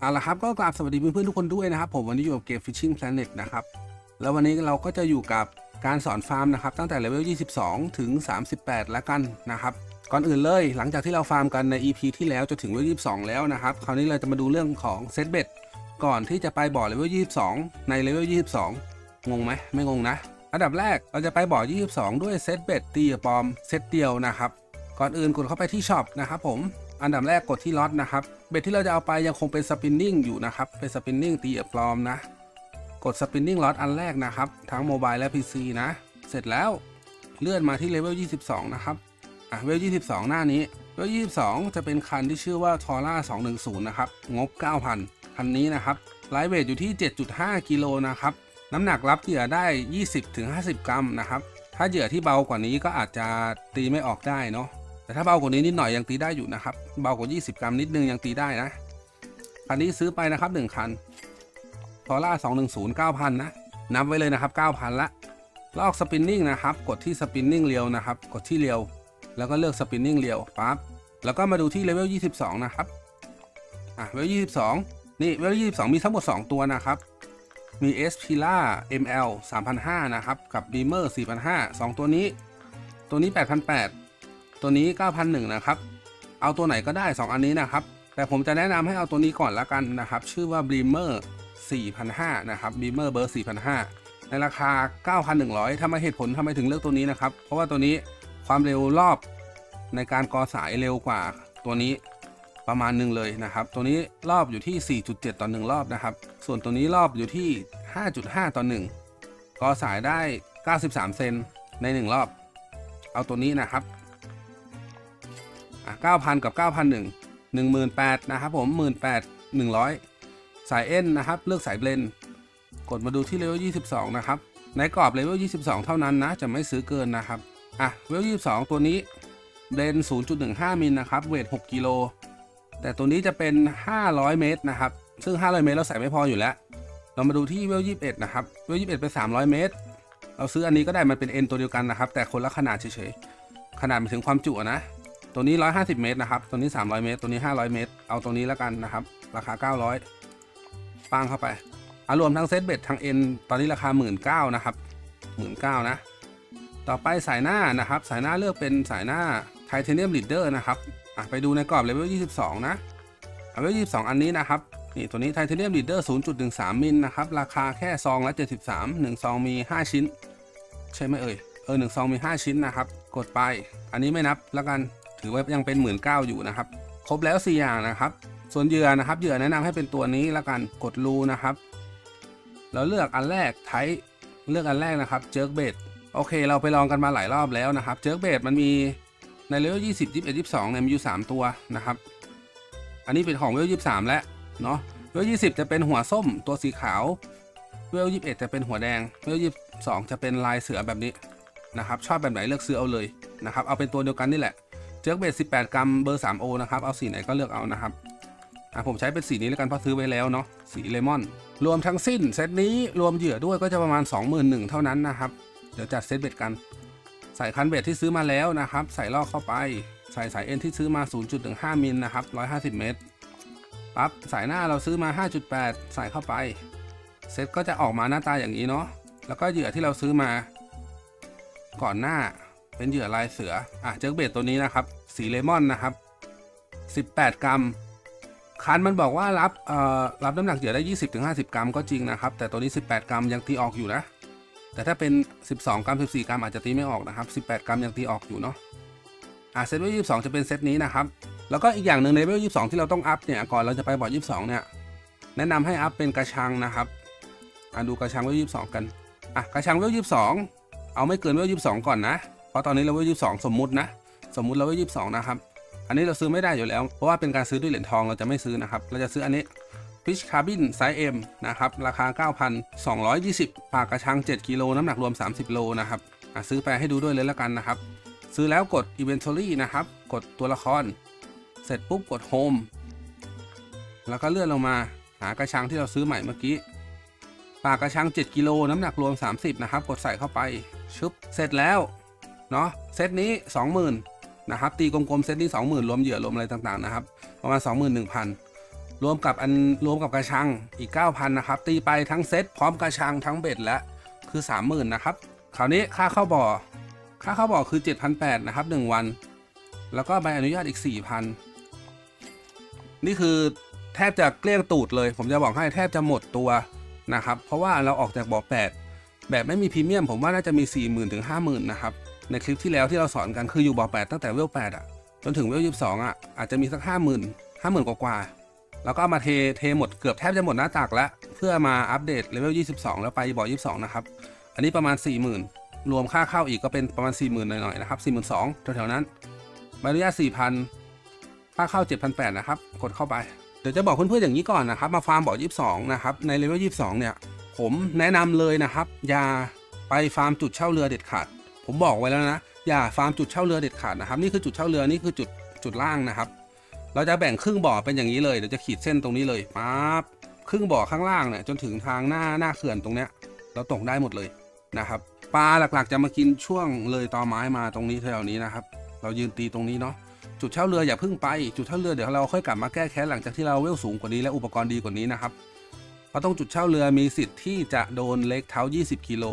เอาละครับก็กราบสวัสดีเพื่อนๆทุกคนด้วยนะครับ ผมวันนี้อยู่กับเกม Fishing Planet นะครับ แล้ววันนี้เราก็จะอยู่กับการสอนฟาร์มนะครับ ตั้งแต่เลเวล 22 ถึง 38 แล้วกันนะครับ ก่อนอื่นเลยหลังจากที่เราฟาร์มกันใน EP ที่แล้วจนถึงเลเวล 22 แล้วนะครับ คราวนี้เราจะมาดูเรื่องของเซตเบ็ดก่อนที่จะไปบ่อเลเวล 22 ในเลเวล 22 งงไหมไม่งงนะ อันดับแรกเราจะไปบ่อ 22 ด้วยเซตเบ็ดตีปอมเซตเดียวนะครับ ก่อนอื่นกดเข้าไปที่ช็อปนะครับผม อันดับแรกกดที่ล็อตนะครับ เบ็ดที่เราจะเอาไปยังคงเป็นสปินนิ่งอยู่นะครับ เป็นสปินนิ่งตีกับปลอมนะ กดสปินนิ่งล็อตอันแรกนะครับ ทั้งโมบายและ PC นะ เสร็จแล้วเลื่อนมาที่เลเวล 22 นะครับ อะ เลเวล 22 หน้านี้ เลเวล 22 จะเป็นคันที่ชื่อว่า t o r a 210 นะครับ งบ 9,000 คันนี้นะครับ ไลท์เวทอยู่ที่ 7.5 กิโลนะครับ น้ำหนักรับเหยื่อได้ 20-50 กรัมนะครับ ถ้าเหยื่อที่เบากว่านี้ก็อาจจะตีไม่ออกได้เนาะ แต่ถ้าเบากว่านี้นิดหน่อยยังตีได้อยู่นะครับ เบากว่า 20 กรัมนิดนึงยังตีได้นะคันนี้ซื้อไปนะครับ 1 คันทอร่า210 9,000นะนับไว้เลยนะครับ 9,000 ละลอกสปินนิ่งนะครับ กดที่สปินนิ่งเรียวนะครับ กดที่เรียว แล้วก็เลือกสปินนิ่งเรียวปั๊บแล้วก็มาดูที่เลเวล22 นะครับอะเลเวล22 นี่เลเวล22 มีทั้งหมด 2 ตัวนะครับ มี S p i l a ML 3,500 นะครับ กับ Beamer 4,500 2 ตัวนี้ ตัวนี้ 8,800 ตัวนี้ 9,001นะครับ เอาตัวไหนก็ได้ 2 อันนี้นะครับ แต่ผมจะแนะนำให้เอาตัวนี้ก่อนละกันนะครับ ชื่อว่า Beamer 4,500นะครับ Beamer เบอร์4,500ในราคา 9,100ทำไมเหตุผลทำไมถึงเลือกตัวนี้นะครับ เพราะว่าตัวนี้ความเร็วรอบในการกอสายเร็วกว่าตัวนี้ประมาณหนึ่งเลยนะครับ ตัวนี้รอบอยู่ที่ 4.7 ต่อ 1 รอบนะครับ ส่วนตัวนี้รอบอยู่ที่ 5.5 ต่อ 1กอสายได้ 93 เซนใน 1 รอบ เอาตัวนี้นะครับ อะ9,000 กับ 9,001 18,000นะครับผม 18,100 สายเอ็นนะครับ เลือกสายเบลนกดมาดูที่เลเวล22 นะครับ ในกรอบเลเวล22 เท่านั้นนะ จะไม่ซื้อเกินนะครับ อะเลเวล22 ตัวนี้เบลน0.15 มิลนะครับ เวท 6 กิโล แต่ตัวนี้จะเป็น 500 เมตรนะครับ ซึ่ง 500 เมตรเราใส่ไม่พออยู่แล้ว เรามาดูที่เวล21 นะครับ เวล21 เป็น 300 เมตร เราซื้ออันนี้ก็ได้มันเป็นเอ็นตัวเดียวกันนะครับ แต่คนละขนาดเฉยๆ ขนาดหมายถึงความจุนะ ตัวนี้ 150 เมตรนะครับ ตัวนี้ 300 เมตร ตัวนี้ 500 เมตร เอาตัวนี้แล้วกันนะครับ ราคา 900ปังเข้าไปอารวมทั้งเซตเบ็ดทั้งเอ็นตอนนี้ราคา 19,000นะครับ 19,000นะ ต่อไปสายหน้านะครับ สายหน้าเลือกเป็นสายหน้าไทเทเนียมลีดเดอร์นะครับอะไปดูในกรอบเลเวล22 นะเลเวล22 อันนี้นะครับนี่ตัวนี้ไทเทเนียมลีดเดอร์0.13 มิลนะครับ ราคาแค่ซองละ 73 1 ซองมี 5 ชิ้น ใช่ไหมเอ่ย เออ1ซองมี 5 ชิ้นนะครับ กดไป อันนี้ไม่นับแล้วกัน ถือว่ายังเป็น19,000อยู่นะครับ ครบแล้ว 4 อย่างนะครับ ส่วนเหยื่อนะครับเหยื่อแนะนำให้เป็นตัวนี้ล้วกันกดรูนะครับ แล้วเลือกอันแรกไทเลือกอันแรกนะครับเจิร์กเบดโอเค เราไปลองกันมาหลายรอบแล้วนะครับเจิร์กเบดมันมีในเลเวล20 21 22เนี่ยมีอยู่3ตัวนะครับ อันนี้เป็นของเลเวล23แล้วเนาะเลเวล20จะเป็นหัวส้มตัวสีขาวเลเวล21จะเป็นหัวแดงเลเวล22จะเป็นลายเสือแบบนี้นะครับ ชอบแบบไหนเลือกซื้อเอาเลยนะครับ เอาเป็นตัวเดียวกันนี่แหละ เจิร์กเบด18 กรัมเบอร์ 3O นะครับ เอาสีไหนก็เลือกเอานะครับอะผมใช้เป็นสีนี้แล้วกันเพราะซื้อไว้แล้วเนาะสีเลมอน รวมทั้งสิ้นเซตนี้รวมเหยื่อด้วยก็จะประมาณ 21,000เท่านั้นนะครับ เดี๋ยวจัดเซตเบ็ดกัน ใส่คันเบ็ดที่ซื้อมาแล้วนะครับ ใส่ลอกเข้าไป ใส่สายเอ็นที่ซื้อมา 0.15มิลนะครับ150 เมตรปั๊บสายหน้าเราซื้อมา 5.8 ใส่เข้าไป เซตก็จะออกมาหน้าตาอย่างนี้เนาะแล้วก็เหยื่อที่เราซื้อมา ก่อนหน้า เป็นเหยื่อลายเสือ อะเจอเบ็ดตัวนี้นะครับ สีเลมอนนะครับ 18 กรัม คันมันบอกว่ารับ เอ่อ รับน้ำหนักเหยื่อได้ 20-50 กรัมก็จริงนะครับ แต่ตัวนี้ 18 กรัมยังตีออกอยู่นะ แต่ถ้าเป็น 12 กรัม 14 กรัมอาจจะตีไม่ออกนะครับ 18 กรัมยังตีออกอยู่เนาะ อ่าเซตเวล22 จะเป็นเซตนี้นะครับ แล้วก็อีกอย่างหนึ่งในเวล22 ที่เราต้องอัพเนี่ย ก่อนเราจะไปบอร์ด22 เนี่ย แนะนำให้อัพเป็นกระชังนะครับ อ่าดูกระชังเวล22 กัน อะกระชังเวล22 เอาไม่เกินเวล22 ก่อนนะ เพราะตอนนี้เราเวล22สองสมมุตินะ สมมุติเราเวล22นะครับ อันนี้เราซื้อไม่ได้อยู่แล้ว เพราะว่าเป็นการซื้อด้วยเหรียญทองเราจะไม่ซื้อนะครับ เราจะซื้ออันนี้ Fish Carbon ไซส์ M นะครับ ราคา 9,220 ปากกระชัง 7 กิโล น้ำหนักรวม 30 โลนะครับซื้อไปให้ดูด้วยเลยแล้วกันนะครับ ซื้อแล้วกด Inventory นะครับ กดตัวละคร เสร็จปุ๊บกด Home แล้วก็เลื่อนลงมาหากระชังที่เราซื้อใหม่เมื่อกี้ ปากกระชัง 7 กิโล น้ำหนักรวม 30 นะครับ กดใส่เข้าไป ชึบ เสร็จแล้ว เนาะเซตนี้ 20,000นะครับตีกลมๆเซตนี้20,000รวมเหยื่อรวมอะไรต่างๆนะครับประมาณ 21,000 รวมกับอันรวมกับกระชังอีก 9,000นะครับตีไปทั้งเซ็ตพร้อมกระชังทั้งเบ็ดและคือ 30,000นะครับคราวนี้ค่าเข้าบ่อ ค่าเข้าบ่อคือ 7,800นะครับ1วัน แล้วก็ใบอนุญาตอีก 4,000 นี่คือแทบจะเกลี้ยงตูดเลย ผมจะบอกให้แทบจะหมดตัวนะครับ เพราะว่าเราออกจากบ่อ8แบบไม่มีพรีเมียม ผมว่าน่าจะมี 40,000 ถึง 50,000 นะครับ ในคลิปที่แล้วที่เราสอนกันคืออยู่บ่อ8ตั้งแต่เวล8อะจนถึงเวล22อะอาจจะมีสัก50,000 50,000กว่าๆแล้วก็เอามาเทเทหมดเกือบแทบจะหมดหน้าตักแล้วเพื่อมาอัปเดตเลเวล22แล้วไปบ่อ22นะครับอันนี้ประมาณ40,000รวมค่าเข้าอีกก็เป็นประมาณ40,000หน่อยๆนะครับ42,000แถวๆนั้นใบอนุญาต4,000ค่าเข้า7,800นะครับกดเข้าไปเดี๋ยวจะบอกเพื่อนๆอย่างนี้ก่อนนะครับมาฟาร์มบ่อ22นะครับในเลเวล22เนี่ยผมแนะนำเลยนะครับอย่าไปฟาร์มจุดเช่าเรือเด็ดขาด ผมบอกไว้แล้วนะ อย่าฟาร์มจุดเช่าเรือเด็ดขาดนะครับ นี่คือจุดเช่าเรือนี่คือจุดจุดล่างนะครับ เราจะแบ่งครึ่งบ่อเป็นอย่างนี้เลยเดี๋ยวจะขีดเส้นตรงนี้เลยปั๊บครึ่งบ่อข้างล่างเนี่ยจนถึงทางหน้าหน้าเขื่อนตรงเนี้ย เราตกได้หมดเลยนะครับปลาหลักๆ จะมากินช่วงเลยตอไม้มาตรงนี้แถวนี้นะครับ เรายืนตีตรงนี้เนาะจุดเช่าเรืออย่าเพิ่งไปจุดเช่าเรือเดี๋ยวเราค่อยกลับมาแก้แค้นหลังจากที่เราเวลสูงกว่านี้และอุปกรณ์ดีกว่านี้นะครับเพราะตรงจุดเช่าเรือมีสิทธิ์ที่จะโดนเล็กเท้า 20 กิโล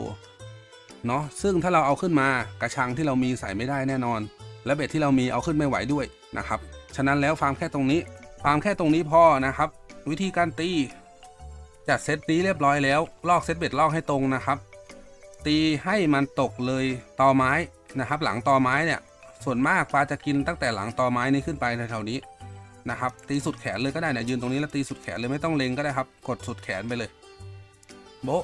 เนาะซึ่งถ้าเราเอาขึ้นมากระชังที่เรามีใส่ไม่ได้แน่นอน และเบ็ดที่เรามีเอาขึ้นไม่ไหวด้วยนะครับฉะนั้นแล้วฟาร์มแค่ตรงนี้ฟาร์มแค่ตรงนี้พอนะครับ วิธีการตีจัดเซตนี้เรียบร้อยแล้ว ลอกเซตเบ็ดลอกให้ตรงนะครับ ตีให้มันตกเลยตอไม้นะครับ หลังตอไม้เนี่ย ส่วนมากปลาจะกินตั้งแต่หลังตอไม้นี้ขึ้นไปแถวๆนี้นะครับ ตีสุดแขนเลยก็ได้เนี่ยยืนตรงนี้แล้วตีสุดแขนเลยไม่ต้องเล็งก็ได้ครับ กดสุดแขนไปเลย โบะ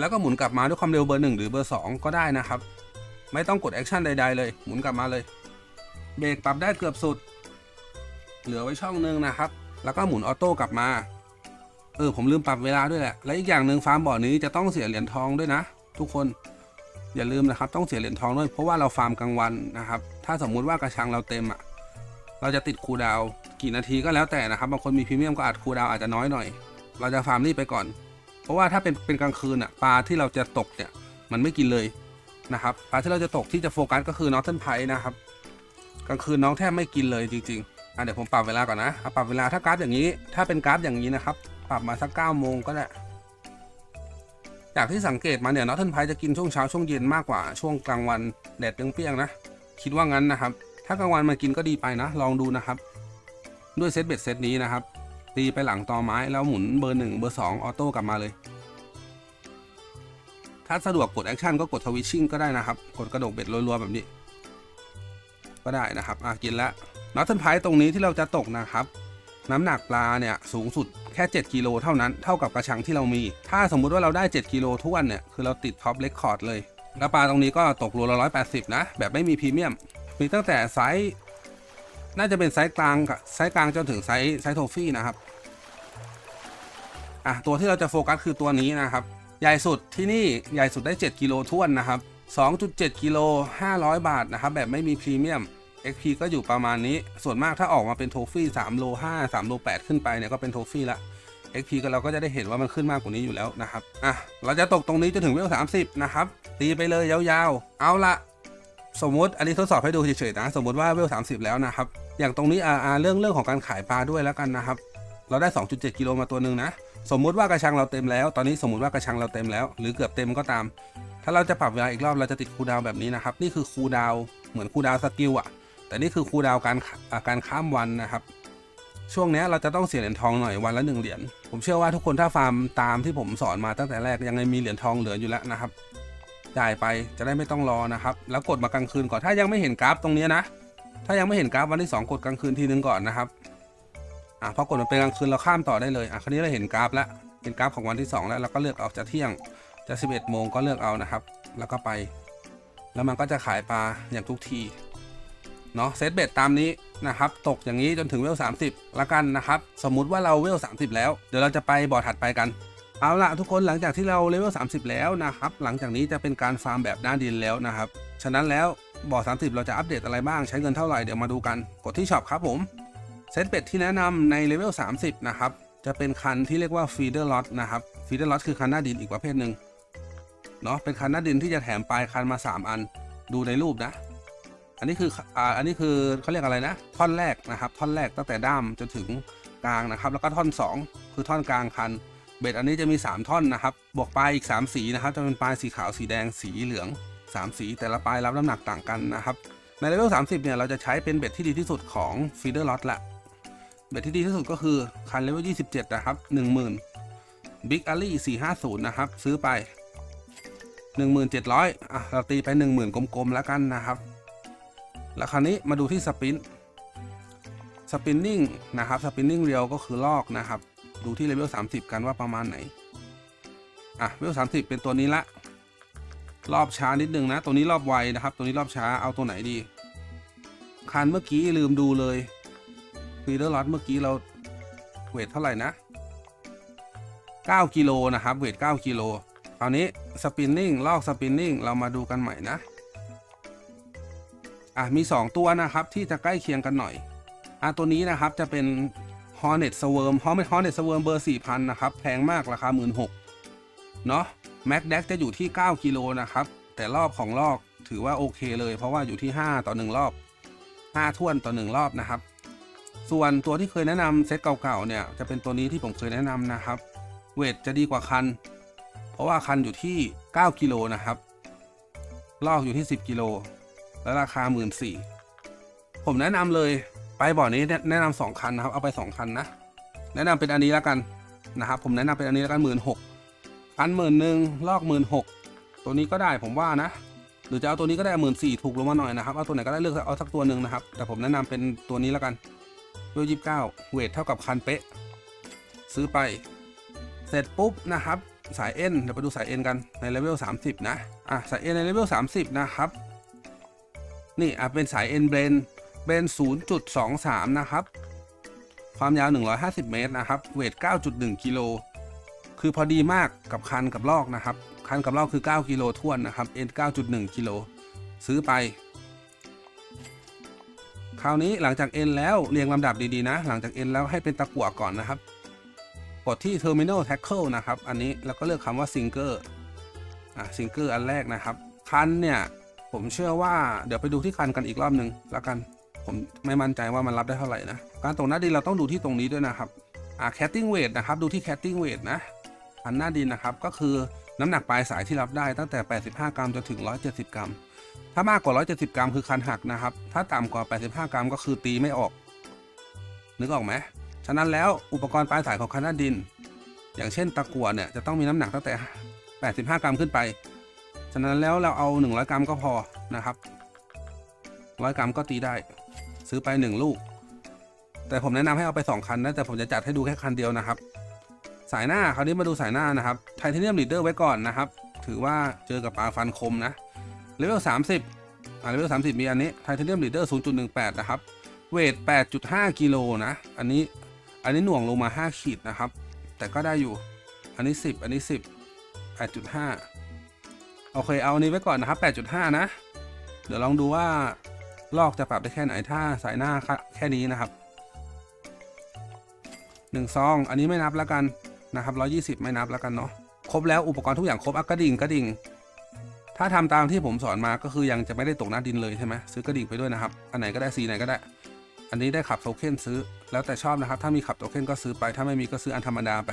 แล้วก็หมุนกลับมาด้วยความเร็วเบอร์หนึ่งหรือเบอร์สองก็ได้นะครับ ไม่ต้องกดแอคชั่นใดๆเลย หมุนกลับมาเลย เบรกปรับได้เกือบสุด เหลือไว้ช่องหนึ่งนะครับ แล้วก็หมุนออโต้กลับมา เออผมลืมปรับเวลาด้วยแหละ และอีกอย่างหนึ่งฟาร์มบ่อนี้จะต้องเสียเหรียญทองด้วยนะ ทุกคนอย่าลืมนะครับต้องเสียเหรียญทองด้วยเพราะว่าเราฟาร์มกลางวันนะครับ ถ้าสมมุติว่ากระชังเราเต็มอะเราจะติดคูดาวกี่นาทีก็แล้วแต่นะครับบางคนมีพรีเมียมก็อาจคูดาวอาจจะน้อยหน่อย เราจะฟาร์มนี่ไปก่อน ราะว่าถ้าเป็นเป็นกลางคืนอะปลาที่เราจะตกเนี่ยมันไม่กินเลยนะครับปลาที่เราจะตกที่จะโฟกัสก็คือนอตเทนไพนะครับกลางคืนน้องแทบไม่กินเลยจริงๆอะเดี๋ยวผมปรับเวลาก่อนนะอะปรับเวลาถ้ากราฟอย่างนี้ ถ้าเป็นกราฟอย่างนี้นะครับ ปรับมาสัก9โมงก็ได้จากที่สังเกตมาเนี่ยนอตเทนไพจะกินช่วงเช้าช่วงเย็นมากกว่าช่วงกลางวันแดดเปรี้ยงๆนะ คิดว่างั้นนะครับ ถ้ากลางวันมันกินก็ดีไปนะ ลองดูนะครับ ด้วยเซตเบ็ดเซตนี้นะครับ ตีไปหลังตอไม้แล้วหมุนเบอร์หนึ่งเบอร์สองออโต้กลับมาเลย ถ้าสะดวกกดแอคชั่นก็กดทวิชชิ่งก็ได้นะครับ กดกระดดเบ็ดรัวๆแบบนี้ ก็ได้นะครับอะกินล้วนอตเทนไพตรงนี้ที่เราจะตกนะครับ น้ำหนักปลาเนี่ยสูงสุดแค่ 7กิโลเท่านั้นเท่ากับกระชังที่เรามี ถ้าสมมุติว่าเราได้ 7กิโลทุกวันเนี่ยคือเราติดท็อปเรคคอร์ดเลยแล้วปลาตรงนี้ก็ตกโลละ180 นะ แบบไม่มีพรีเมียม มีตั้งแต่ไซส์ น่าจะเป็นไซส์กลางกับไซส์กลางจนถึงไซส์ไซส์โทฟี่นะครับอะตัวที่เราจะโฟกัสคือตัวนี้นะครับ ใหญ่สุดที่นี่ใหญ่สุดได้ 7กิโลท้วนนะครับ 2.7กิโล500 บาทนะครับ แบบไม่มีพรีเมียม XP ก็อยู่ประมาณนี้ ส่วนมากถ้าออกมาเป็นโทฟี่3โล5 3โล8ขึ้นไปเนี่ยก็เป็นโทฟี่ละ XP ก็เราก็จะได้เห็นว่ามันขึ้นมากกว่านี้อยู่แล้วนะครับ อะ เราจะตกตรงนี้จนถึงเวล30 นะครับ ตีไปเลยยาวๆ เอาละ สมมติอันนี้ทดสอบให้ดูเฉยๆนะ สมมติว่าเวล30แล้วนะครับ อย่างตรงนี้อ่าเรื่องเรื่องของการขายปลาด้วยแล้วกันนะครับ เราได้ 2.7 กิโลมาตัวหนึ่งนะ สมมุติว่ากระชังเราเต็มแล้ว ตอนนี้สมมติว่ากระชังเราเต็มแล้ว หรือเกือบเต็มก็ตาม ถ้าเราจะปรับเวลาอีกรอบเราจะติดคูดาวแบบนี้นะครับ นี่คือคูดาวเหมือนคูดาวสกิลอะแต่นี่คือคูดาวการการข้ามวันนะครับ ช่วงนี้เราจะต้องเสียเหรียญทองหน่อยวันละหนึ่งเหรียญ ผมเชื่อว่าทุกคนถ้าฟาร์มตามที่ผมสอนมาตั้งแต่แรกยังไงมีเหรียญทองเหลืออยู่แล้วนะครับ จ่ายไปจะได้ไม่ต้องรอนะครับ แล้วกดมากลางคืนก่อนถ้ายังไม่เห็นกราฟตรงนี้นะ ถ้ายังไม่เห็นกราฟวันที่ 2 กดกลางคืนทีนึงก่อนนะครับอะพอกดมาเป็นกลางคืนเราข้ามต่อได้เลยอะคราวนี้เราเห็นกราฟแล้วเห็นกราฟของวันที่ 2 แล้วเราก็เลือกเอาจะเที่ยงจะ 11 โมงก็เลือกเอานะครับ แล้วก็ไป แล้วมันก็จะขายปลาอย่างทุกทีเนาะเซตเบ็ดตามนี้นะครับตกอย่างนี้จนถึงเวล 30 ละกันนะครับ สมมุติว่าเราเวล 30 แล้ว เดี๋ยวเราจะไปบ่อถัดไปกัน เอาละทุกคนหลังจากที่เราเลเวล30 แล้วนะครับ หลังจากนี้จะเป็นการฟาร์มแบบหน้านดินแล้วนะครับ ฉะนั้นแล้วบ่อ 30 เราจะอัปเดตอะไรบ้างใช้เงินเท่าไหร่เดี๋ยวมาดูกันกดที่ช็อปครับผมเซตเป็ดที่แนะนำในเลเวล30 นะครับ จะเป็นคันที่เรียกว่า feeder lot นะครับ feeder lot คือคันหน้าดินอีกประเภทหนึ่งเนาะเป็นคันหน้าดินที่จะแถมปลายคันมา 3 อันดูในรูปนะ อันนี้คืออ่าอันนี้คือเขาเรียกอะไรนะ ท่อนแรกนะครับ ท่อนแรกตั้งแต่ด้ามจนถึงกลางนะครับ แล้วก็ท่อน 2 คือท่อนกลางคัน เบ็ดอันนี้จะมี 3 ท่อนนะครับ บวกปลายอีก 3 สีนะครับ จะเป็นปลายสีขาว สีแดง สีเหลือง 3 สี แต่ละปลายรับน้ำหนักต่างกันนะครับ ในเลเวล 30 เนี่ย เราจะใช้เป็นเบ็ดที่ดีที่สุดของฟีเดอร์ล็อตละ เบ็ดที่ดีที่สุดก็คือคันเลเวล 27 นะครับ 10,000 Big a l l y 450 นะครับ ซื้อไป 1700อะ เราตีไป 10,000 กลมๆ แล้วกันนะครับ แล้วคราวนี้มาดูที่สปินสปินนิ่งนะครับ สปินนิ่งเรียวก็คือลอกนะครับ ดูที่เลเวล30 กันว่าประมาณไหน อะเลเวล30 เป็นตัวนี้ละ รอบช้านิดนึงนะ ตัวนี้รอบไวนะครับ ตัวนี้รอบช้าเอาตัวไหนดี คันเมื่อกี้ลืมดูเลยฟีเดอร์ล็อตเมื่อกี้เราเวทเท่าไหร่นะ 9 กิโลนะครับ เวท 9 กิโลคราวนี้สปินนิ่งลอกสปินนิ่งเรามาดูกันใหม่นะ อะมี 2 ตัวนะครับที่จะใกล้เคียงกันหน่อยอะตัวนี้นะครับจะเป็น Hornet Swarm Hornet Hornet Swarm เบอร์4,000นะครับแพงมากราคา16,000เนาะ Mac d e x จะอยู่ที่ 9 กิโลนะครับ แต่รอบของลอกถือว่าโอเคเลย เพราะว่าอยู่ที่ 5 ต่อ 1 รอบ 5ท่วนต่อ 1 รอบนะครับ ส่วนตัวที่เคยแนะนำเซตเก่าๆเนี่ยจะเป็นตัวนี้ที่ผมเคยแนะนำนะครับ เวทจะดีกว่าคัน เพราะว่าคันอยู่ที่ 9 กิโลนะครับ ลอกอยู่ที่ 10 กิโลและราคา 1 4ื่นผมแนะนำเลย ไปบ่อนี้แนะนำสองคันนะครับ เอาไป2คันนะ แนะนำเป็นอันนี้แล้วกันนะครับ ผมแนะนำเป็นอันนี้แล้วกันหมื่นหกคันหมื่นหนึ่งลอกหมื่นหกตัวนี้ก็ได้ผมว่านะ หรือจะเอาตัวนี้ก็ได้หมื่นสี่ถูกลงมาหน่อยนะครับ เอาตัวไหนก็ได้เลือกเอาสักตัวหนึ่งนะครับ แต่ผมแนะนำเป็นตัวนี้แล้วกันเวลยี่สิบเก้าเวทเท่ากับคันเป๊ะ ซื้อไป เสร็จปุ๊บนะครับ สายเอ็นเดี๋ยวไปดูสายเอ็นกันในเลเวล30นะ อะสายเอ็นในเลเวล30นะครับ นี่อะเป็นสายเอ็นเบรน เบรน0.23 นะครับ ความยาว 150 เมตรนะครับเวท 9.1 กิโลคือพอดีมากกับคันกับลอกนะครับ คันกับลอกคือ 9 กิโลท้วนนะครับเอ็น9.1 กิโลซื้อไป คราวนี้หลังจากเอ็นแล้วเรียงลำดับดีๆนะ หลังจากเอ็นแล้วให้เป็นตะกั่วก่อนนะครับ กดที่ Terminal Tackle นะครับ อันนี้แล้วก็เลือกคำว่า Sinker อะ Sinker อันแรกนะครับ คันเนี่ย ผมเชื่อว่าเดี๋ยวไปดูที่คันกันอีกรอบหนึ่งแล้วกัน ผมไม่มั่นใจว่ามันรับได้เท่าไหร่นะ การตกหน้าดินเราต้องดูที่ตรงนี้ด้วยนะครับอ่า Catting Weight นะครับ ดูที่ Catting Weight นะคันหน้าดินนะครับ ก็คือน้ำหนักปลายสายที่รับได้ตั้งแต่ 85 กรัมจนถึง 170 กรัม ถ้ามากกว่า 170 กรัมคือคันหักนะครับ ถ้าต่ำกว่า 85 กรัมก็คือตีไม่ออก นึกออกไหมฉะนั้นแล้วอุปกรณ์ปลายสายของคันหน้าดิน อย่างเช่นตะกั่วเนี่ยจะต้องมีน้ำหนักตั้งแต่ 85 กรัมขึ้นไป ฉะนั้นแล้วเราเอา 100 กรัมก็พอนะครับ 100 กรัมก็ตีได้ ซื้อไป 1 ลูก แต่ผมแนะนำให้เอาไป 2 คันนะ แต่ผมจะจัดให้ดูแค่คันเดียวนะครับ สายหน้าคราวนี้มาดูสายหน้านะครับไทเทเนียมลีดเดอร์ไว้ก่อนนะครับ ถือว่าเจอกับปลาฟันคมนะเลเวล30อ่าเลเวล30 มีอันนี้ไทเทเนียมลีดเดอร์0.18 นะครับ เวท 8.5 กิโลนะ อันนี้อันนี้หน่วงลงมา 5 ขีดนะครับ แต่ก็ได้อยู่ อันนี้ 10 อันนี้ 10 8.5 โอเค เอาอันนี้ไว้ก่อนนะครับ 8.5 นะ เดี๋ยวลองดูว่า ลอกจะปรับได้แค่ไหนถ้าสายหน้าแค่นี้นะครับ1ซองอันนี้ไม่นับแล้วกันนะครับ 120 ไม่นับแล้วกันเนาะครบแล้วอุปกรณ์ทุกอย่างครบอกระดิ่งกระดิ่ง ถ้าทำตามที่ผมสอนมาก็คือยังจะไม่ได้ตกหน้าดินเลยใช่ไหมซื้อกระดิ่งไปด้วยนะครับอันไหนก็ได้สีไหนก็ได้ อันนี้ได้ขับโทเค็นซื้อ แล้วแต่ชอบนะครับ ถ้ามีขับโทเค็นก็ซื้อไปถ้าไม่มีก็ซื้ออันธรรมดาไป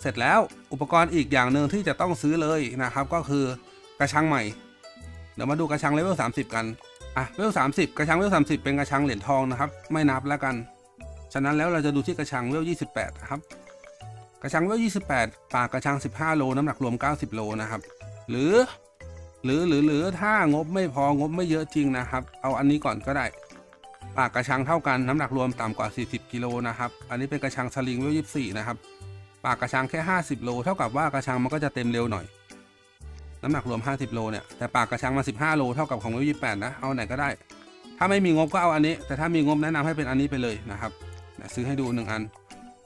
เสร็จแล้วอุปกรณ์อีกอย่างหนึ่งที่จะต้องซื้อเลยนะครับ ก็คือกระชังใหม่เดี๋ยวมาดูกระชังเลเวล30 กัน อะเลเวล30กระชังเลเวล30เป็นกระชังเหรียญทองนะครับ ไม่นับแล้วกัน ฉะนั้นแล้วเราจะดูที่กระชังเลเวล28นะครับ กระชังเลเวล28ปากกระชัง15โลน้ำหนักรวม90โลนะครับ หรือ หรือหรือหรือถ้างบไม่พองบไม่เยอะจริงนะครับ เอาอันนี้ก่อนก็ได้ปากกระชังเท่ากันน้ำหนักรวมต่ำกว่า 40 กิโลนะครับ อันนี้เป็นกระชังสลิงเวล24นะครับ ปากกระชังแค่ 50 โล เท่ากับว่ากระชังมันก็จะเต็มเร็วหน่อย น้ำหนักรวม 50 โลเนี่ย แต่ปากกระชังมา 15 โลเท่ากับของเว28 นะ เอาไหนก็ได้ ถ้าไม่มีงบก็เอาอันนี้ แต่ถ้ามีงบแนะนำให้เป็นอันนี้ไปเลยนะครับเดี๋ยซื้อให้ดูหนึ่งอัน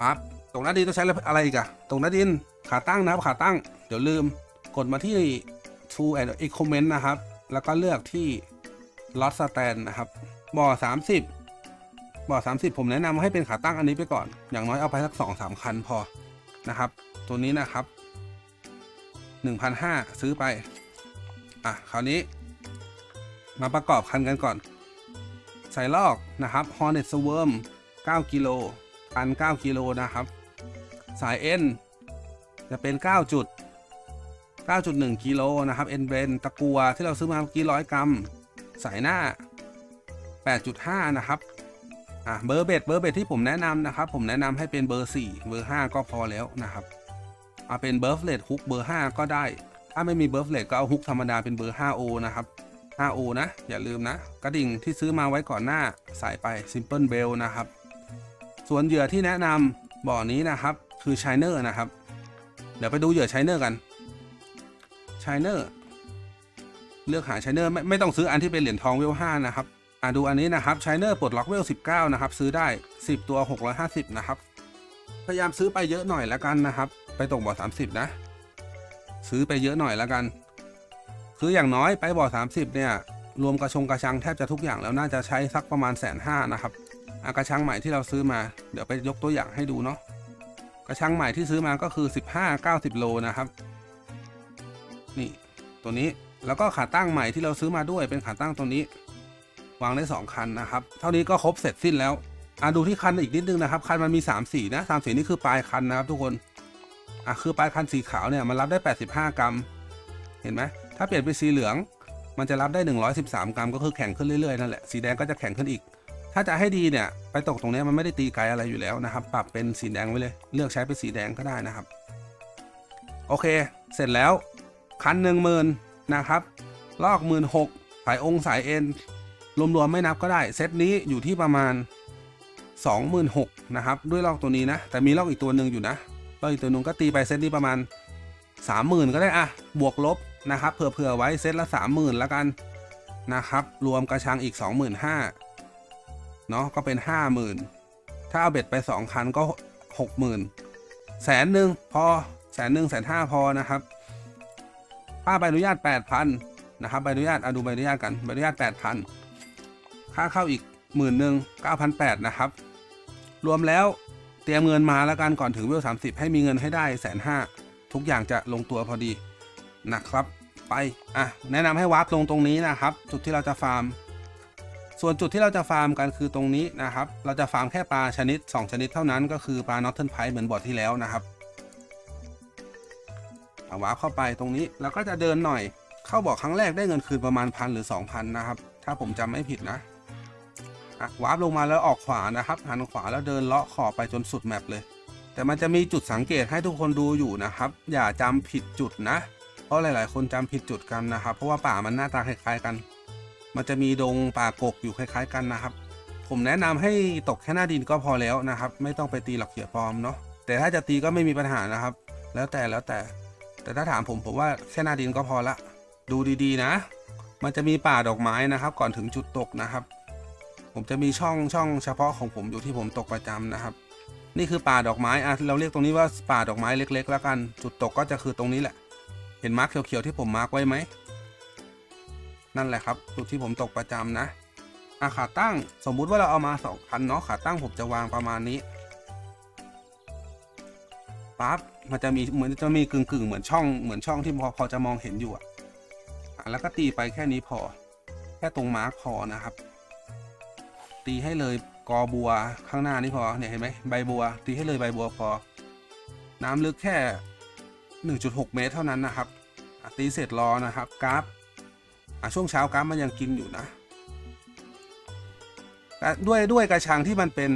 ปั๊บตรงหน้าดินต้องใช้อะไรอีกอะตรงหน้าดินขาตั้งนะครับขาตั้ง เดี๋ยวลืมกดมาที่ True and e c o m m e n t นะครับ แล้วก็เลือกที่ Lot Stand นะครับ บ่อ 30 บ่อ 30 ผมแนะนำให้เป็นขาตั้งอันนี้ไปก่อน อย่างน้อยเอาไปสัก 2-3 คันพอนะครับ ตัวนี้นะครับ 1,500 ซื้อไป อะ คราวนี้ มาประกอบคันกันก่อน ใส่ลอกนะครับ Hornet Swarm 9กิโลพันเก้ากิโลนะครับ สายเอ็นจะเป็น 9 จุด 9.1กิโลนะครับ เอ็นเบรนตะกัวที่เราซื้อมาเมื่อกี้ร้อยกรัม สายหน้า 8.5 นะครับอะเบอร์เบ็ดเบอร์เบ็ดที่ผมแนะนำนะครับ ผมแนะนำให้เป็นเบอร์ 4 เบอร์ 5 ก็พอแล้วนะครับ อาเป็นเบิร์ฟเลดฮุกเบอร์ 5 ก็ได้ ถ้าไม่มีเบิร์ฟเลดก็เอาฮุกธรรมดาเป็นเบอร์ 5O นะครับ 5O นะ อย่าลืมนะ กระดิ่งที่ซื้อมาไว้ก่อนหน้าใส่ไป Simple Bell นะครับ ส่วนเหยื่อที่แนะนำบ่อนี้นะครับ คือช i เนอร์นะครับ เดี๋ยวไปดูเหยื่อช i เนอร์กันช i เนอร์เลือกหาช i เนอร์ไม่ไม่ต้องซื้ออันที่เป็นเหรียญทองเวล5นะครับอะดูอันนี้นะครับช i เนอร์ปลดล็อกเวล19นะครับ ซื้อได้10ตัว650นะครับ พยายามซื้อไปเยอะหน่อยแล้วกันนะครับ ไปตกบ่อ 30 นะ ซื้อไปเยอะหน่อยแล้วกัน คืออย่างน้อยไปบ่อ 30 เนี่ย รวมกระชงกระชังแทบจะทุกอย่างแล้วน่าจะใช้สักประมาณแสนห้านะครับอะกระชังใหม่ที่เราซื้อมา เดี๋ยวไปยกตัวอย่างให้ดูเนาะกระชังใหม่ที่ซื้อมาก็คือ 15 90 โลนะครับ นี่ตัวนี้แล้วก็ขาตั้งใหม่ที่เราซื้อมาด้วยเป็นขาตั้งตัวนี้ วางได้ 2 คันนะครับ เท่านี้ก็ครบเสร็จสิ้นแล้วอะดูที่คันอีกนิดนึงนะครับ คันมันมี 3 สีนะ3สีนี่คือปลายคันนะครับทุกคน อะคือปลายคันสีขาวเนี่ยมันรับได้ 85 กรัม เห็นไหมถ้าเปลี่ยนเป็นสีเหลือง มันจะรับได้ 113 กรัม ก็คือแข็งขึ้นเรื่อยๆนั่นแหละสีแดงก็จะแข็งขึ้นอีก ถ้าจะให้ดีเนี่ยไปตกตรงนี้มันไม่ได้ตีไกลอะไรอยู่แล้วนะครับ ปรับเป็นสีแดงไว้เลย เลือกใช้เป็นสีแดงก็ได้นะครับ โอเค เสร็จแล้วคันหนึ่งหมื่นนะครับลอกหมื่นหกสายองค์สายเอ็นรวมๆไม่นับก็ได้เซตนี้อยู่ที่ประมาณ 26,000นะครับด้วยลอกตัวนี้นะ แต่มีลอกอีกตัวหนึ่งอยู่นะ กอีกตัวหนึงก็ตีไปเซตนี้ประมาณ 30,000 ก็ได้อะบวกลบนะครับเผื่อๆไว้เซตละ 30,000แล้วกันนะครับ รวมกระชังอีก 25,000เนาะก็เป็น 50,000 ถ้าเอาเบ็ดไป 2 คันก็ 60,000 แสนหนึ่งพอแสนหนึ่งแสนห้าพอนะครับค่าใบอนุญาต 8,000นะครับใบอนุญาตอะดูใบอนุญาตกันใบอนุญาต 8,000 ค่าเข้าอีกหมื่นหนึ่ง9,800นะครับ รวมแล้ว เตรียมเงินมาแล้วกันก่อนถึงเวล30ให้มีเงินให้ได้แสนห้าทุกอย่างจะลงตัวพอดีนะครับ ไปอะแนะนำให้วาร์ปลงตรงนี้นะครับ จุดที่เราจะฟาร์ม ส่วนจุดที่เราจะฟาร์มกันคือตรงนี้นะครับ เราจะฟาร์มแค่ปลาชนิด 2 ชนิดเท่านั้นก็คือปลานอตเทิร์นไพเหมือนบอดที่แล้วนะครับเอาวาร์ปเข้าไปตรงนี้แล้วก็จะเดินหน่อย เข้าบอกครั้งแรกได้เงินคืนประมาณพันหรือ 2,000 นะครับ ถ้าผมจำไม่ผิดนะ อะวาร์ปลงมาแล้วออกขวานะครับ หันขวาแล้วเดินเลาะขอบไปจนสุดแมปเลย แต่มันจะมีจุดสังเกตให้ทุกคนดูอยู่นะครับ อย่าจำผิดจุดนะ เพราะหลาย ๆ คนจำผิดจุดกันนะครับ เพราะว่าป่ามันหน้าตาคล้ายๆกัน มันจะมีดงป่ากกอยู่คล้าย ๆ กันนะครับ ผมแนะนำให้ตกแค่หน้าดินก็พอแล้วนะครับ ไม่ต้องไปตีหลักเขียปลอมเนาะ แต่ถ้าจะตีก็ไม่มีปัญหานะครับ แล้วแต่แล้วแต่ แต่ถ้าถามผมผมว่าแค่หน้าดินก็พอละ ดูดีๆนะ มันจะมีป่าดอกไม้นะครับ ก่อนถึงจุดตกนะครับ ผมจะมีช่องช่องเฉพาะของผมอยู่ที่ผมตกประจำนะครับ นี่คือป่าดอกไม้อะเราเรียกตรงนี้ว่าป่าดอกไม้เล็ก ๆ แล้วกัน จุดตกก็จะคือตรงนี้แหละ เห็นมาร์กเขียวๆที่ผมมาร์กไว้ไหมนั่นแหละครับจุดที่ผมตกประจำนะอาขาตั้งสมมุติว่าเราเอามาสองคันเนาะขาตั้งผมจะวางประมาณนี้ปั๊บมันจะมีเหมือนจะมีกึ่งๆเหมือนช่องเหมือนช่องที่พอพอจะมองเห็นอยู่อะอะแล้วก็ตีไปแค่นี้พอ แค่ตรงมาร์กพอนะครับ ตีให้เลยกอบัวข้างหน้านี่พอเนี่ยเห็นไหมใบบัว ตีให้เลยใบบัวพอ น้ำลึกแค่ 1.6 เมตรเท่านั้นนะครับตีเสร็จรอนะครับกราฟช่วงเช้ากราฟมันยังกินอยู่นะด้วยด้วยกระชังที่มันเป็น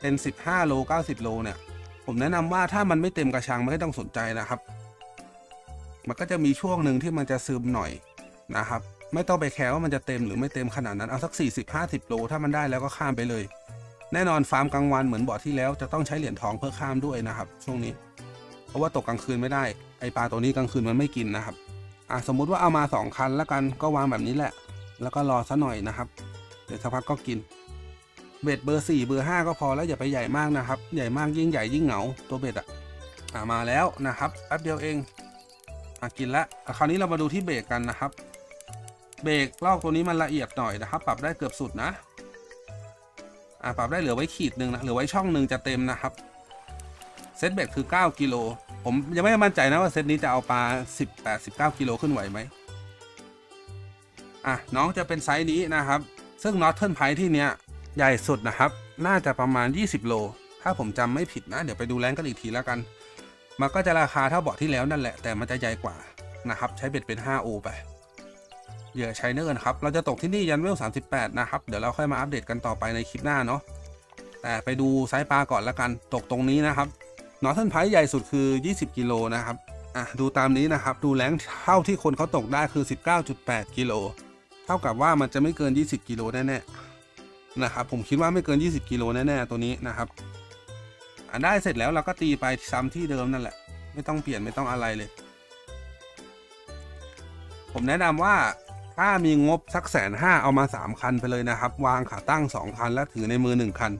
เป็น 15 โล 90 โลเนี่ย ผมแนะนำว่าถ้ามันไม่เต็มกระชังไม่ต้องสนใจนะครับ มันก็จะมีช่วงหนึ่งที่มันจะซึมหน่อยนะครับ ไม่ต้องไปแคร์ว่ามันจะเต็มหรือไม่เต็มขนาดนั้นเอาสัก 40-50 โล ถ้ามันได้แล้วก็ข้ามไปเลย แน่นอนฟาร์มกลางวันเหมือนบอที่แล้วจะต้องใช้เหรียญทองเพื่อข้ามด้วยนะครับ ช่วงนี้ เพราะว่าตกกลางคืนไม่ได้ไอปลาตัวนี้กลางคืนมันไม่กินนะครับอะสมมุติว่าเอามา 2 คันแล้วกันก็วางแบบนี้แหละ แล้วก็รอซะหน่อยนะครับเดี๋ยวสักพักก็กินเบ็ดเบอร์4เบอร์5ก็พอแล้วอย่าไปใหญ่มากนะครับ ใหญ่มากยิ่งใหญ่ยิ่งเหงาตัวเบ็ดอะอะมาแล้วนะครับแป๊บเดียวเองอะกินละอะคราวนี้เรามาดูที่เบรกกันนะครับ เบรกลอกตัวนี้มันละเอียดหน่อยนะครับ ปรับได้เกือบสุดนะอะปรับได้เหลือไว้ขีดหนึ่งนะเหลือไว้ช่องหนึ่งจะเต็มนะครับเซตเบ็ดคือ 9กิโลผมยังไม่มั่นใจนะว่าเซตนี้จะเอาปลา18 19กิโลขึ้นไหวไหมอะน้องจะเป็นไซส์นี้นะครับ ซึ่งนอตเทิร์นไพที่เนี้ยใหญ่สุดนะครับ น่าจะประมาณ 20 โล ถ้าผมจำไม่ผิดนะ เดี๋ยวไปดูแรงกันอีกทีแล้วกัน มันก็จะราคาเท่าเบาะที่แล้วนั่นแหละแต่มันจะใหญ่กว่านะครับ ใช้เบ็ดเป็น 5O ไป เหยื่อใช้เนิร์นครับ เราจะตกที่นี่ยันเวล38 นะครับ เดี๋ยวเราค่อยมาอัปเดตกันต่อไปในคลิปหน้าเนาะ แต่ไปดูไซส์ปลาก่อนละกัน ตกตรงนี้นะครับนอร์ทันไพใหญ่สุดคือ 20 กิโลนะครับ อะดูตามนี้นะครับ ดูแรงเท่าที่คนเขาตกได้คือ 19.8 กิโล เท่ากับว่ามันจะไม่เกิน 20 กิโลแน่ๆ นะครับ ผมคิดว่าไม่เกิน 20 กิโลแน่ๆ ตัวนี้นะครับ อะได้เสร็จแล้วเราก็ตีไปซ้ำที่เดิมนั่นแหละ ไม่ต้องเปลี่ยนไม่ต้องอะไรเลย ผมแนะนำว่า ถ้ามีงบสักแสนห้าเอามา 3 คันไปเลยนะครับ วางขาตั้ง 2 คัน และถือในมือ 1 คัน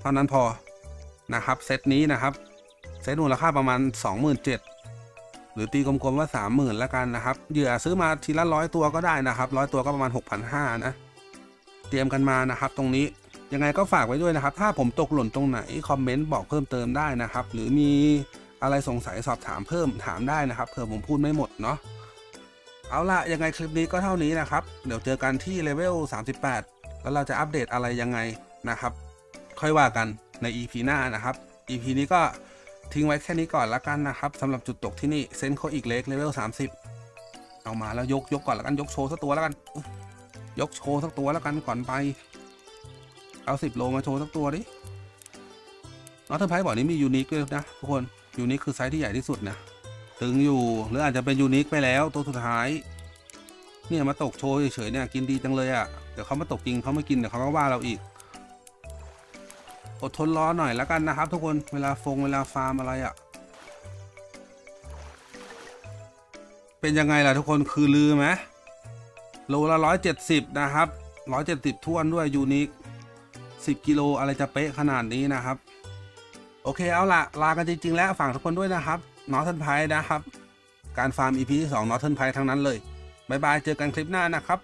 เท่านั้นพอนะครับเซตนี้นะครับ เซตมูลค่าประมาณ 27,000หรือตีกลมๆว่า 30,000แล้วกันนะครับเหยื่อซื้อมาทีละร้อยตัวก็ได้นะครับร้อยตัวก็ประมาณ 6,500นะเตรียมกันมานะครับ ตรงนี้ยังไงก็ฝากไว้ด้วยนะครับ ถ้าผมตกหล่นตรงไหนคอมเมนต์บอกเพิ่มเติมได้นะครับ หรือมีอะไรสงสัยสอบถามเพิ่มถามได้นะครับเผื่อผมพูดไม่หมดเนาะ เอาละยังไงคลิปนี้ก็เท่านี้นะครับ เดี๋ยวเจอกันที่เลเวล 38 แล้วเราจะอัปเดตอะไรยังไงนะครับ ค่อยว่ากันใน EP หน้านะครับ EP นี้ก็ทิ้งไว้แค่นี้ก่อนละกันนะครับสำหรับจุดตกที่นี่เซนโคอีกเล็กเลเวล 30 เอามาแล้วยกยกก่อนละกันยกโชว์สักตัวล้วกัน ยกโชว์สักตัวล้วกันก่อนไป เอาสิบโลมาโชว์สักตัวดินอตเทอร์ไพร์บอกนี้มียูนิคด้วยนะทุกคนยูนิคคือไซส์ที่ใหญ่ที่สุดนะ ตึงอยู่หรืออาจจะเป็นยูนิคไปแล้วตัวสุดท้าย เนี่ยมาตกโชว์เฉยๆเนี่ยกินดีจังเลยอะ่ะเดี๋ยวเขามาตกจริงเขาไม่กินเดี๋ยวเขาก็ว่าเราอีกอดทนรอหน่อยแล้วกันนะครับ ทุกคนเวลาฟงเวลาฟาร์มอะไรอะ่ะ เป็นยังไงล่ะทุกคนคือลือไหมโลละร้อยเจ็ดสิบนะครับร้อยเจ็ดสิบทวนด้วยยูนิคสิบกิโลอะไรจะเป๊ะขนาดนี้นะครับ โอเคเอาละลากันจริง ๆ แล้วฝากทุกคนด้วยนะครับ นอร์ทันไพนะครับ การฟาร์ม EP ที่2นอร์ทันไพทั้งนั้นเลยบายบายเจอกันคลิปหน้านะครับ